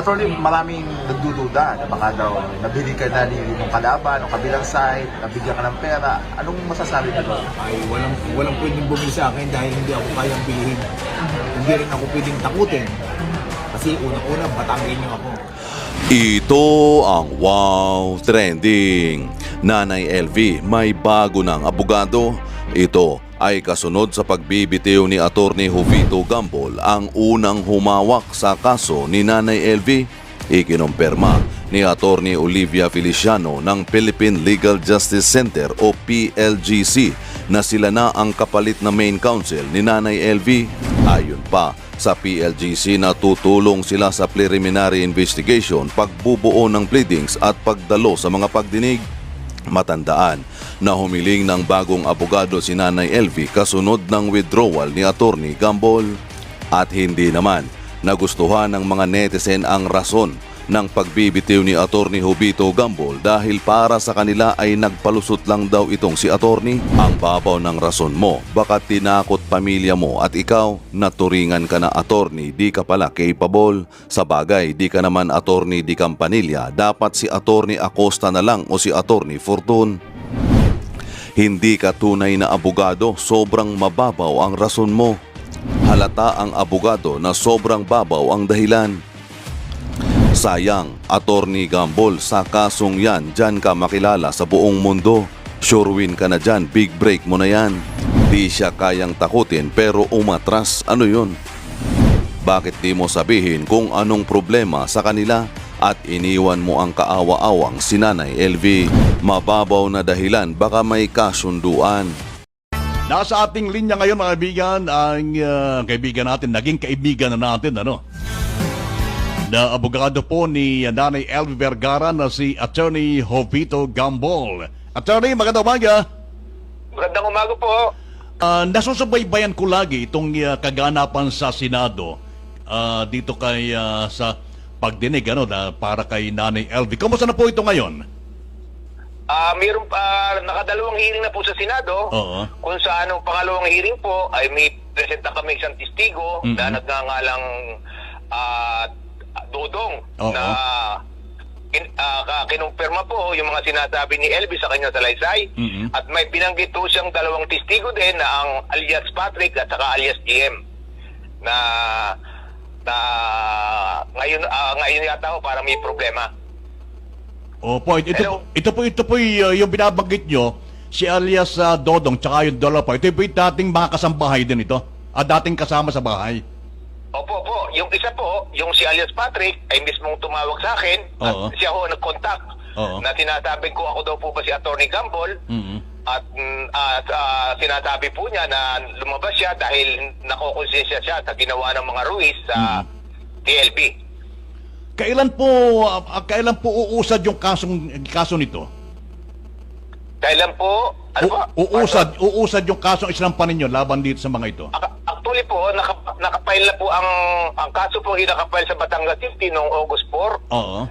Attorney, maraming nagdududa na baka daw nabili ka na ni ng kalaban o kabilang side, nabigyan ka ng pera. Anong masasabi mo doon? ay walang walang pwedeng bumili sa akin dahil hindi ako kayang bilhin. Hindi rin ako pwedeng takutin. Kasi unang-una, batangin niyo ako. Ito ang Wow Trending. Nanay LV may bago ng abogado. Ito ay kasunod sa pagbibitiw ni Attorney Jovito Gambol ang unang humawak sa kaso ni Nanay LV. Ikinumpirma ni Attorney Olivia Feliciano ng Philippine Legal Justice Center o PLGC na sila na ang kapalit na main counsel ni Nanay LV. Ayon pa sa PLGC na tutulong sila sa preliminary investigation, pagbubuo ng pleadings at pagdalo sa mga pagdinig. Matandaan na humiling ng bagong abogado si Nanay LV kasunod ng withdrawal ni Attorney Gambol. At hindi naman nagustuhan ng mga netizen ang rason ng pagbibitiw ni Attorney Hubito Gambol dahil para sa kanila ay nagpalusot lang daw itong si Attorney. Ang babaw ng rason mo, baka tinakot pamilya mo at ikaw naturingan ka na Attorney di ka pala capable. Sa bagay, di ka naman Attorney di Campanilla, dapat si Attorney Acosta na lang o si Attorney Fortun. Hindi ka tunay na abogado, sobrang mababaw ang rason mo. Halata ang abogado na sobrang babaw ang dahilan. Sayang, Attorney Gambol, sa kasong yan, dyan ka makilala sa buong mundo. Sure win ka na dyan, big break mo na yan. Di siya kayang takutin pero umatras, ano yun? Bakit di mo sabihin kung anong problema sa kanila at iniwan mo ang kaawa-awang si Nanay LV? Mababaw na dahilan baka may kasunduan. Nasa ating linya ngayon mga kaibigan ang ah, kaibigan natin, naging kaibigan na natin ano. Na abogado po ni Nanay Elvi Vergara na si Attorney Jovito Gambol. Attorney, magandang umaga. Magandang umaga po. Ah, nasusubaybayan ko lagi itong ah, kaganapan sa Senado ah, dito kay ah, sa pagdinig ano na para kay Nanay Elvi. Kamusta na po ito ngayon? Ah, mayroon pa nakadalawang hearing na po sa Senado. Oo. Kung sa anong pangalawang hearing po ay may presenta kami isang testigo Mhm. na nagngangalang ah, Dodong Oo. na kin, ah, kinumpirma po yung mga sinasabi ni Elvis sa kanyang salaysay Mhm. at may binanggit po siyang dalawang testigo din na ang alias Patrick at saka alias GM na na ngayon ah, ngayon yata ho para may problema. Opo, ito, Hello? ito po ito po y- uh, yung binabanggit nyo, si alias uh, Dodong tsaka yung Dolo po. Ito po yung dating mga kasambahay din ito. Ah, dating kasama sa bahay. Opo, po. Yung isa po, yung si alias Patrick, ay mismong tumawag sa akin Oo. at siya ho nag-contact Oo. na sinasabi ko ako daw po ba si Attorney Gambol Mhm. at mm, at, ah, sinasabi po niya na lumabas siya dahil nakokonsensya siya sa ginawa ng mga Ruiz sa TLB. Kailan po ah, kailan po uusad yung kasong kaso nito? Kailan po, ano U- uusad, uusad yung kasong isinampan ninyo laban dito sa mga ito. Actually po, naka, nakapile na po ang ang kaso po ay nakapile sa Batangas City noong August 4. Oo.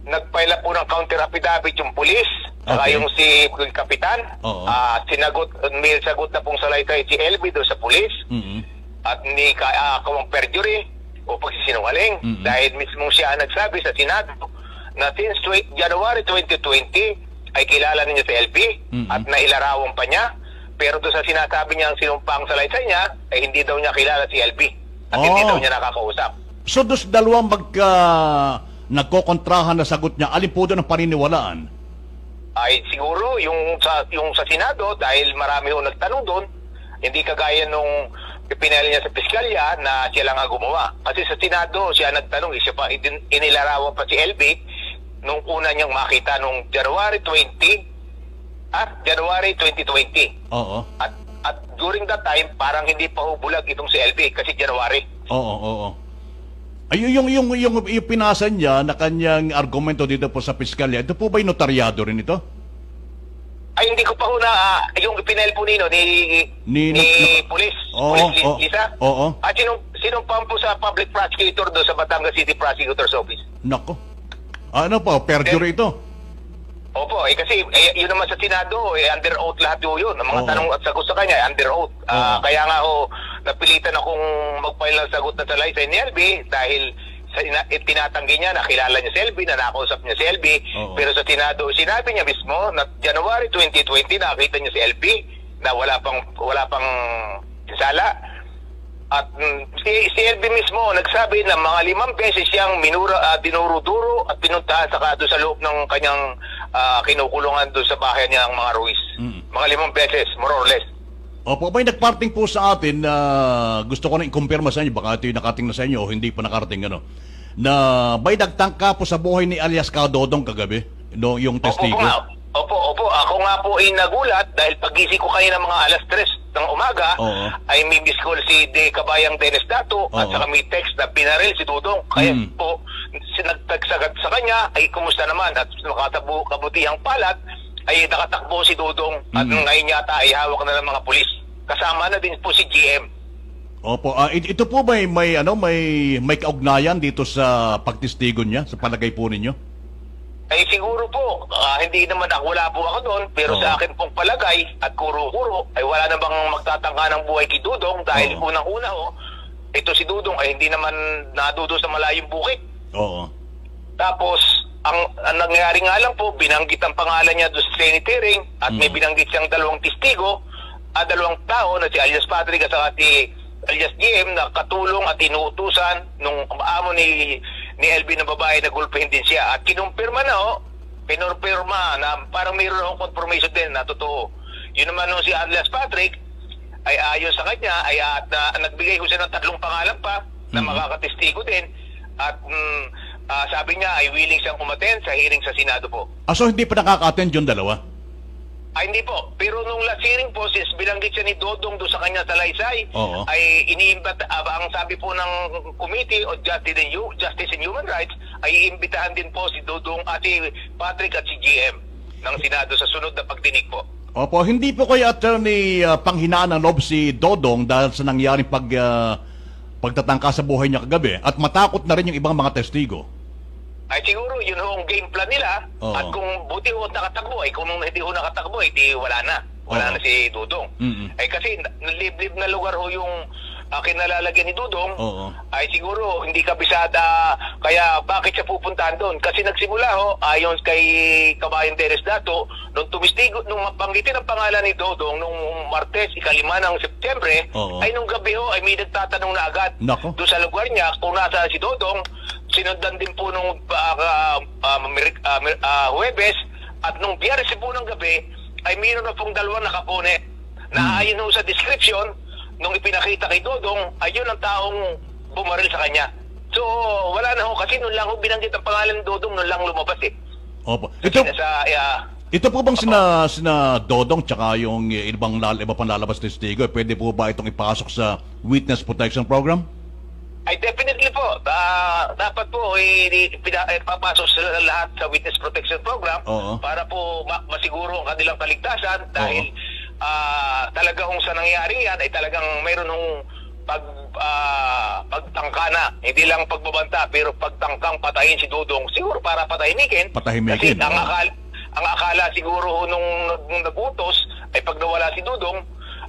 nagpaila po ng counter affidavit yung pulis, saka Okay. yung si yung kapitan. Oo. Ah, sinagot, may sagot na pong salaysay si LB doon sa pulis Mhm. at ni ka, ah, Kawang Perjury o pagsisinungaling Mhm. dahil mismo siya ang nagsabi sa Senado na since twe- January 2020 ay kilala niya si LB Mhm. at nailarawan pa niya pero doon sa sinasabi niya ang sinumpang salaysay niya ay hindi daw niya kilala si LB at hindi Oh. daw niya nakakausap. So dos dalawang magka nagkokontrahan na sagot niya, alin po doon ang paniniwalaan? ay siguro yung sa yung sa Senado dahil marami ho nagtanong doon hindi kagaya nung ipinali niya sa piskalya na siya lang ang gumawa kasi sa Senado siya nagtanong eh, siya pa inilarawan pa si LB nung una niyang makita nung January 20 at January 2020 Oo. at at during that time parang hindi pa ho bulag itong si LB kasi January Oo, oo. Ay, yung, yung, yung, yung pinasa niya na kanyang argumento dito po sa piskalya, ito po ba yung notaryado rin ito? ay hindi ko pa ho na ah, yung ipinel po nino ni Ni- ni, na- police Oo, police oo. Lisa Oo. At sinong, sinong pampo sa public prosecutor doon sa Batangas City Prosecutor's Office? Nako. Ano po, perjury ito? Opo, eh kasi eh, yun naman sa Senado, eh, under oath lahat yun yun. Ang mga Oo. tanong at sagot sa kanya, eh, under oath. Ah, Oo. kaya nga ho, napilitan akong mag-file ng sagot na sa license ni LB dahil sa ina, eh, tinatanggi niya, nakilala niya si LB, na nakausap niya si LB, Oo. pero sa Senado, sinabi niya mismo na January 2020 nakita niya si LB na wala pang wala pang sala. At mm, si, si LB mismo nagsabi na mga limang beses siyang minura, ah, dinuro-duro at pinuntahan sa doon sa loob ng kanyang ah, kinukulungan doon sa bahay niya ang mga Ruiz. Mm. Mga limang beses, more or less. Opo, may nagparting po sa atin na gusto ko na i-confirm sa inyo, baka ito yung nakating na sa inyo o hindi pa nakarating ano, na may nagtangka po sa buhay ni alias Kadodong kagabi, no, yung testigo. Opo, opo, opo. Ako nga po ay nagulat dahil pagising ko kanina mga alas 3 ng umaga, Oo. ay may miss call si De Kabayang Dennis Dato at Oo. saka may text na pinaril si Dudong. Kaya Mm. po, sinagtagsagat sa kanya, ay kumusta naman at nakatabu, kabutihang palat, ay nakatakbo si Dudong at Mm. ngayon yata ay hawak na ng mga pulis. Kasama na din po si GM. Opo, ah, it- ito po may, may ano may may kaugnayan dito sa pagtestigo niya sa palagay po ninyo? Ay siguro po, ah, hindi naman ako, wala po ako doon, pero Oo. sa akin pong palagay at kuro-kuro, ay wala na bang magtatangka ng buhay kay Dudong dahil Oo. unang-una ho, ito si Dudong ay hindi naman nadudo sa malayong bukit. Oo. Tapos, ang, ang nangyari nga lang po, binanggit ang pangalan niya doon sa Senate hearing at may Mm. binanggit siyang dalawang testigo at dalawang tao na si alias Patrick at saka si alias GM na katulong at inuutusan nung amo ni ni LB na babae na gulpehin din siya at kinumpirma na oh pinurpirma na parang mayroon akong confirmation din na totoo yun naman nung si alias Patrick ay ayon sa kanya ay at na, nagbigay ko siya ng tatlong pangalan pa na Mhm. makakatestigo din at mm, ah, sabi niya ay willing siyang umaten sa hearing sa Senado po. Ah, so hindi pa nakaka-attend yung dalawa? Ay hindi po, pero nung last hearing po, since binanggit siya ni Dodong doon sa kanya salaysay, Oo. ay iniimbat, ah, ang sabi po ng Committee on Justice and, Hu- Justice and Human Rights, ay iimbitahan din po si Dodong at si Patrick at si GM ng Senado sa sunod na pagdinig po. Opo, hindi po kayo attorney uh, panghinaan ng loob si Dodong dahil sa nangyaring pag ah, pagtatangka sa buhay niya kagabi at matakot na rin yung ibang mga testigo. Ay siguro yun ho ang game plan nila Oo. at kung buti ho nakatakbo ay kung hindi ho nakatakbo ay di wala na. Wala Oo. na si Dudong. Mm-mm. Ay kasi na- liblib na lugar ho yung uh, kinalalagyan ni Dudong. Oo. Ay siguro hindi kabisada kaya bakit siya pupuntahan doon? Kasi nagsimula ho ayon kay Kabayan Teres Dato nung tumistigo nung mapanggitin ang pangalan ni Dodong nung Martes ikalima ng Setyembre Oo. ay nung gabi ho ay may nagtatanong na agad Nako. doon sa lugar niya kung nasa si Dodong sinundan din po nung uh, uh, uh, uh, uh, Huwebes at nung biyernes po ng gabi ay mayroon na pong dalawang nakapone. Na ayon ho sa description nung ipinakita kay Dodong ayun ang taong bumaril sa kanya. So wala na ho kasi nung lang ho binanggit ang pangalan ni Dodong nung lang lumabas eh. Opo. Ito, sa uh, ito po bang sina, sina Dodong tsaka yung ibang lal, iba pang lalabas testigo, eh, pwede po ba itong ipasok sa Witness Protection Program? Ay definitely po. Ah, dapat po eh, pina- eh, papasok sila lahat sa witness protection program Oo. para po ma- masiguro ang kanilang kaligtasan dahil ah, talaga kung sa nangyari yan ay talagang mayroon ng pag ah, pagtangka na. Hindi lang pagbabanta pero pagtangkang patayin si Dudong siguro para patahimikin. Patahimikin, kasi ang oo. akala, ang akala siguro ho nung, nung nagutos ay pag nawala si Dudong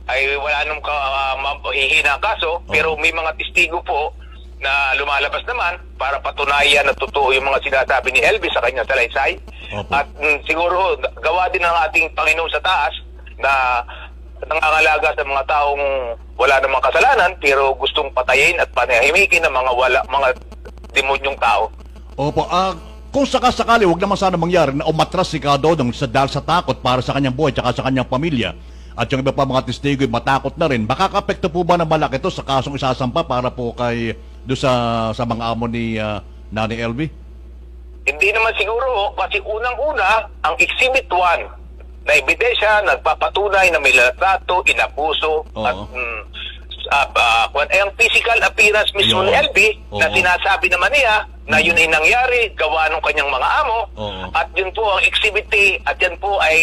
ay wala nung ka, uh, mahihina ang kaso pero may mga testigo po na lumalabas naman para patunayan na totoo yung mga sinasabi ni Elvis sa kanyang salaysay. Opo. At mm, siguro gawa din ng ating Panginoon sa taas na nangangalaga sa mga taong wala namang kasalanan pero gustong patayin at panahimikin ng mga wala mga demonyong tao. Opo, ah, kung sakasakali, wag naman sana mangyari na umatras si Kadodong sa dahil sa takot para sa kanyang buhay tsaka sa kanyang pamilya at yung iba pa mga testigo matakot na rin, makakapekto po ba ng malaki ito sa kasong isasampa para po kay do sa sa mga amo ni ah, Nanay LV? Hindi naman siguro kasi unang-una ang Exhibit 1 na ebidensya nagpapatunay na may latrato, inabuso Oo. at mm, kwan- eh, ang physical appearance mismo Yun. ni LB na Oo. sinasabi naman niya na yun ay nangyari gawa ng kanyang mga amo Oo. at yun po ang exhibit A at yan po ay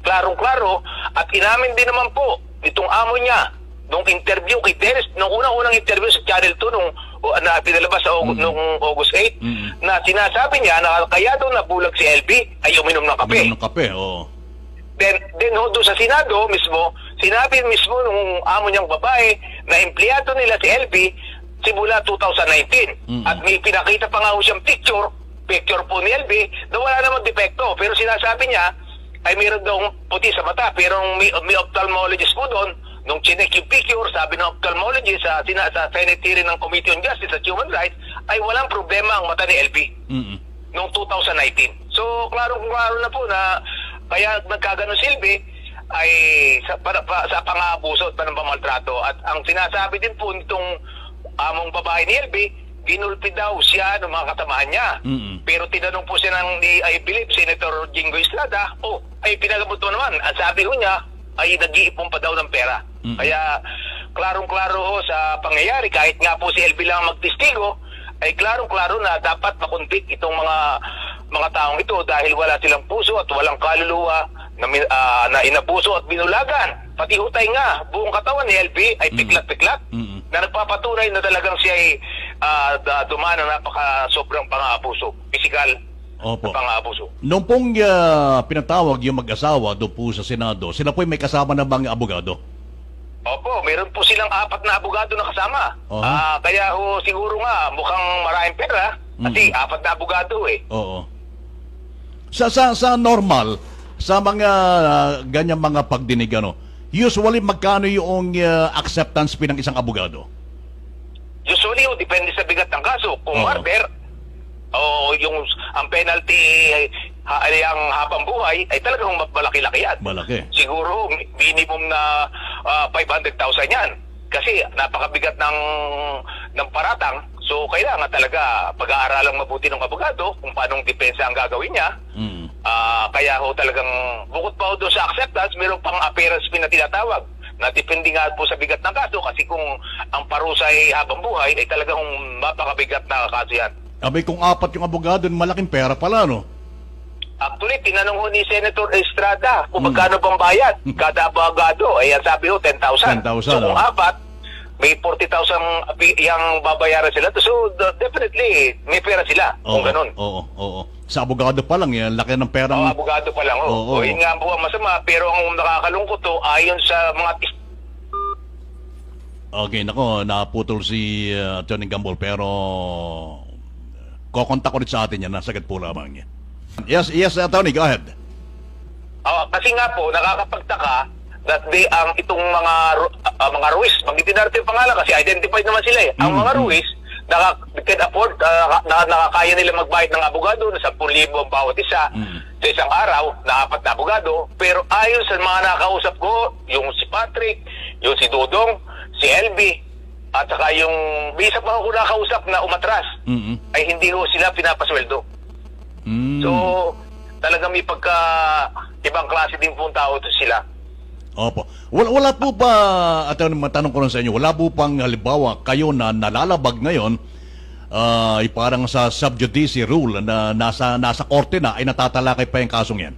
klarong-klaro at inamin din naman po itong amo niya nung interview kay Dennis, nung unang-unang interview sa Channel 2 nung o, na pinalabas sa August, Mm. nung August 8 Mm. na sinasabi niya na kaya daw nabulag si LB ay uminom ng kape. Uminom ng kape, oo. Then, then ho, doon sa Senado mismo, sinabi mismo nung amo niyang babae na empleyado nila si LB simula 2019. Mm. At may pinakita pa nga ho siyang picture, picture po ni LB, na wala namang depekto. Pero sinasabi niya, ay mayroon daw puti sa mata. Pero may, may ophthalmologist po doon, nung chinek yung picture, sabi ng ophthalmologist sa, sina, sa Senate hearing ng Committee on Justice at Human Rights, ay walang problema ang mata ni LB Mm-mm. noong 2019. So, klaro-klaro na po na kaya nagkaganon silbi ay sa, para, pa, sa pang-aabuso at panambamaltrato. At ang sinasabi din po nitong among babae ni LB, ginulpi daw siya ng mga kasamahan niya. Mm-mm. Pero tinanong po siya ng, ni, I believe, Senator Jingo Estrada, oh, ay pinagamot mo naman. Ang sabi ko niya, ay nag-iipon pa daw ng pera. Mm-mm. Kaya, klarong-klaro ho sa pangyayari, kahit nga po si LB lang ang magtestigo, ay klarong-klaro na dapat makuntik itong mga mga taong ito dahil wala silang puso at walang kaluluwa na, ah, na inabuso at binulagan. Pati hutay nga, buong katawan ni LB ay piklat-piklat Mm-mm. na nagpapatunay na talagang siya ay ah, da- dumaan ng napaka sobrang pang-aabuso, physical Opo. pang-aabuso. Noong pong ah, pinatawag yung mag-asawa doon po sa Senado, sila po ay may kasama na bang abogado? Opo, meron po silang apat na abogado na kasama. Oho. Ah, kaya ho siguro nga mukhang maraming pera kasi apat na abogado eh. Oo. Sa sa sa normal sa mga ah, ganyang mga pagdinig ano, usually magkano yung ah, acceptance fee ng isang abogado? Usually, oh, depende sa bigat ng kaso. Kung Oo. murder, o yung ang penalty ha, ay ang habang buhay ay talagang malaki-laki yan. Malaki. Siguro mi- minimum na ah, 500,000 yan. Kasi napakabigat ng ng paratang. So kailangan talaga pag-aaralang mabuti ng abogado kung paanong depensa ang gagawin niya. Mm. Ah, kaya ho talagang bukod pa ho doon sa acceptance, meron pang appearance fee na tinatawag na depende nga po sa bigat ng kaso kasi kung ang parusa ay habang buhay ay talagang mapakabigat na kaso yan. Abay kung apat yung abogado, malaking pera pala no. Actually, tinanong ho ni Senator Estrada kung Hmm. magkano bang bayad kada abogado. Ay, ang sabi ho, 10,000. 10,000, So, kung oh. apat, may 40,000 api- yung babayaran sila. So, definitely, may pera sila kung ganun. Oo, oo. Sa abogado pa lang yan, laki ng perang Ang abogado pa lang. Oo. Oh. O, yun nga po ang masama. Pero ang nakakalungkot to, ayon sa mga Okay, nako, naputol si uh, Attorney Gambol pero kokontak ulit sa atin yan, nasagad po lamang yan. Yes, yes, Attorney, go ahead. Ah, kasi nga po, nakakapagtaka that they, ang itong mga ah, mga Ruiz, magitin natin yung pangalan kasi identified naman sila eh. Ang Mm, mga mm. Ruiz, naka, can afford, ah, na, nakakaya nila magbayad ng abogado na 10,000 ang bawat isa Mm. sa isang araw na apat na abogado. Pero ayon sa mga nakausap ko, yung si Patrick, yung si Dudong, si LB, at saka yung bisa pa ako nakausap na umatras, Mm-mm. ay hindi ho sila pinapasweldo. Mm. So, talagang may pagka ibang klase din pong tao to sila. Opo. Wala, wala po ba, Attorney, matanong ko lang sa inyo, wala po pang halimbawa kayo na nalalabag ngayon ah, ay parang sa subjudice rule na nasa nasa korte na ay natatalakay pa yung kasong yan?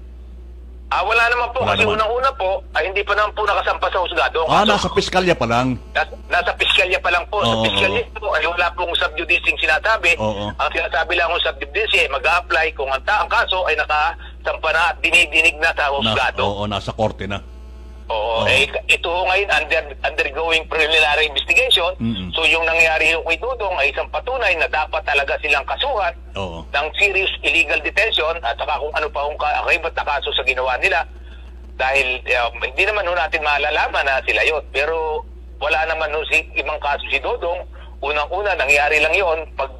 Ah, wala naman po. Wala kasi naman. unang-una po, ay hindi pa naman po nakasampa sa husgado. Ah, nasa piskalya pa lang. nas- nasa piskalya pa lang po. sa Oo, piskalya po, ay wala pong subjudicing sinasabi. Oo. Ang sinasabi lang ng subjudice, ay mag-a-apply kung ang, ta- ang kaso ay nakasampa na at dinidinig na sa Na, husgado. oo, nasa korte na. Oo. Oo. Eh, ito ngayon under, undergoing preliminary investigation. Mm-mm. So yung nangyari ho kay Dudong ay isang patunay na dapat talaga silang kasuhan Oo. ng serious illegal detention at saka kung ano pa kung kaibat na kaso sa ginawa nila dahil um, hindi naman ho natin malalaman na sila yon pero wala naman ho si ibang kaso si Dodong unang-una nangyari lang yon pag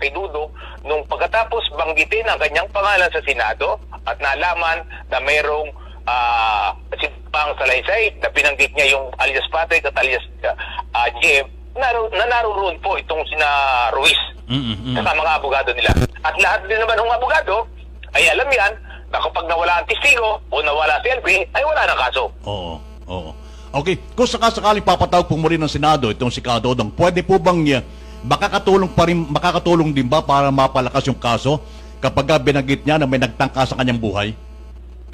kay Dudong nung pagkatapos banggitin ang kanyang pangalan sa Senado at nalaman na mayroong ah, si Pang Salaysay na pinanggit niya yung alias Patrick at alias uh, GM naru- na naroon po itong sina Ruiz Mm-mm. saka mga abogado nila. At lahat din naman ng abogado ay alam yan na kapag nawala ang testigo o nawala si LB, ay wala ng kaso. Oo. Oo. Okay, kung sakasakaling papatawag po muli ng Senado itong si Kadodong, pwede po bang uh, makakatulong pa rin, makakatulong din ba para mapalakas yung kaso kapag binanggit niya na may nagtangka sa kanyang buhay?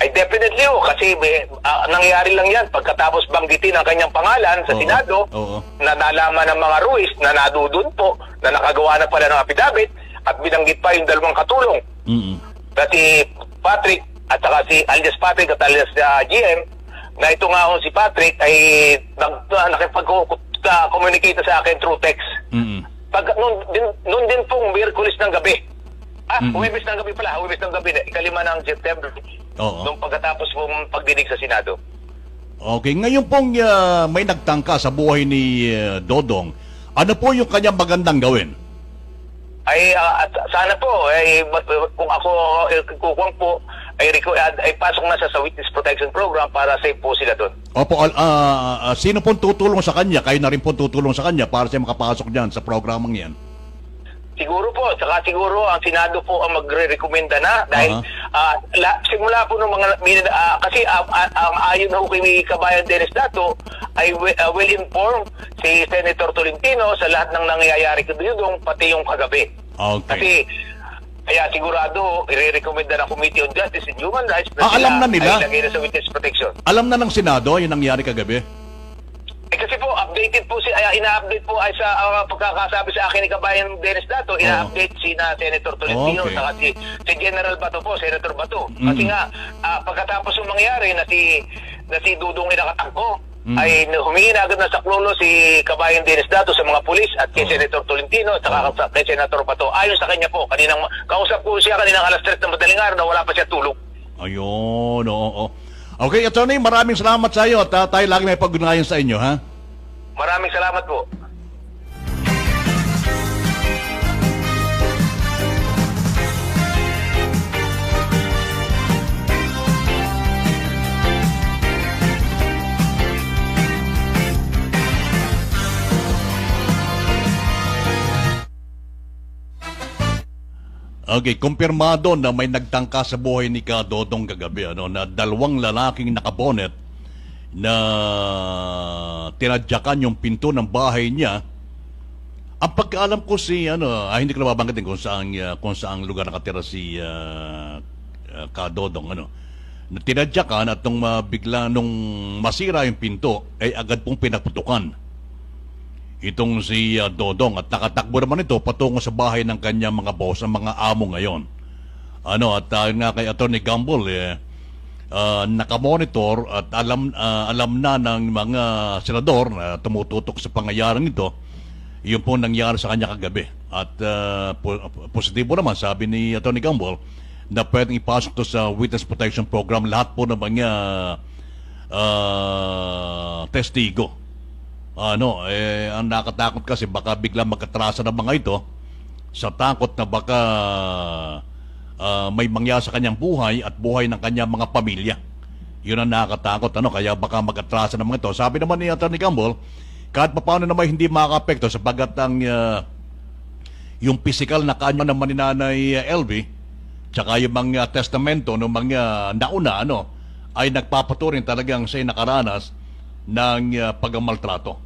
Ay definitely oh, kasi may, ah, nangyari lang yan pagkatapos banggitin ang kanyang pangalan sa Oo. Senado Oo. na nalaman ng mga Ruiz na nadudun po na nakagawa na pala ng affidavit at binanggit pa yung dalawang katulong Mm-mm. na si Patrick at saka si alias Patrick at alias uh, GM na ito nga ho si Patrick ay nag, uh, nakipag nag-communicate na sa akin through text. Mm. Pag, noon, din, noon din pong Miyerkules ng gabi. Ah, Mhm. Huwebes ng gabi pala, Huwebes ng gabi, ikalima ng September. Oo. Nung pagkatapos pong pagdinig sa Senado. Okay, ngayon pong ah, may nagtangka sa buhay ni ah, Dodong, ano po yung kanyang magandang gawin? Ay, ah, at sana po, ay, uh, kung ako eh, kukuha po, ay, ay pasok na sa, sa Witness Protection Program para safe po sila doon. Opo, ah, sino pong tutulong sa kanya? Kayo na rin po tutulong sa kanya para siya makapasok dyan sa programang yan. Siguro po, saka siguro ang Senado po ang magre-recommenda na dahil ah, la, simula po ng mga ah, kasi ah, ang ayon ho kay Kabayan Dennis Dato ay ah, well informed si Senator Tolentino sa lahat ng nangyayari kay Dudong pati yung kagabi. Okay. Kasi kaya sigurado i-recommenda ng Committee on Justice and Human Rights Ah, alam na nila? ay ilagay na sa witness protection. Alam na ng Senado yung nangyari kagabi? Eh kasi po, updated po si, ay, ina-update po ay sa ah, pagkakasabi sa akin ni Kabayan Dennis Dato, ina-update si na Senator Tolentino, Okay. saka si, si General Bato po, Senator Bato. Mm. Kasi nga, ah, pagkatapos ng mangyari na si, na si Dudong inakatangko, Mm. ay humingi na agad ng saklolo si Kabayan Dennis Dato sa mga pulis at kay Oo. Senator Tolentino at saka sa- kay Senator Bato. Ayon sa kanya po, kaninang, kausap po siya kaninang alas 3 ng madaling araw na wala pa siya tulog. Ayun, oo. oo. Okay, attorney, maraming salamat sa iyo at ah, tayo lagi may pag-unayan sa inyo, ha? Maraming salamat po. Okay, kumpirmado na may nagtangka sa buhay ni Kadodong kagabi ano, na dalawang lalaking nakabonet na tinadyakan yung pinto ng bahay niya. Ang pagkaalam ko si ano, ah, hindi ko na babanggitin kung saan ah, kung saang lugar nakatira si ah, ah, Kadodong ano. Na tinadyakan at nung ah, bigla nung masira yung pinto ay agad pong pinaputukan itong si uh, Dodong at nakatakbo naman ito patungo sa bahay ng kanyang mga boss, ang mga amo ngayon. Ano, at uh, nga kay Attorney Gamble, eh, uh, nakamonitor at alam uh, alam na ng mga senador na tumututok sa pangyayaring ito, yun po nangyari sa kanya kagabi. At uh, po- positibo naman, sabi ni Attorney Gamble, na pwedeng ipasok to sa Witness Protection Program lahat po ng mga uh, testigo. Ano, eh, ang nakatakot kasi baka bigla magkatrasa ng mga ito sa takot na baka ah, may mangyari sa kanyang buhay at buhay ng kanyang mga pamilya. Yun ang nakakatakot, ano, kaya baka magkatrasa ng mga ito. Sabi naman ni Atty. Campbell, kahit pa paano naman hindi makaka-apekto sapagat ang ah, yung physical na kanya naman ni Nanay ah, LV, tsaka yung mga testamento ng mga nauna, ano, ay nagpapaturing talagang siya'y nakaranas ng uh, pagmamaltrato.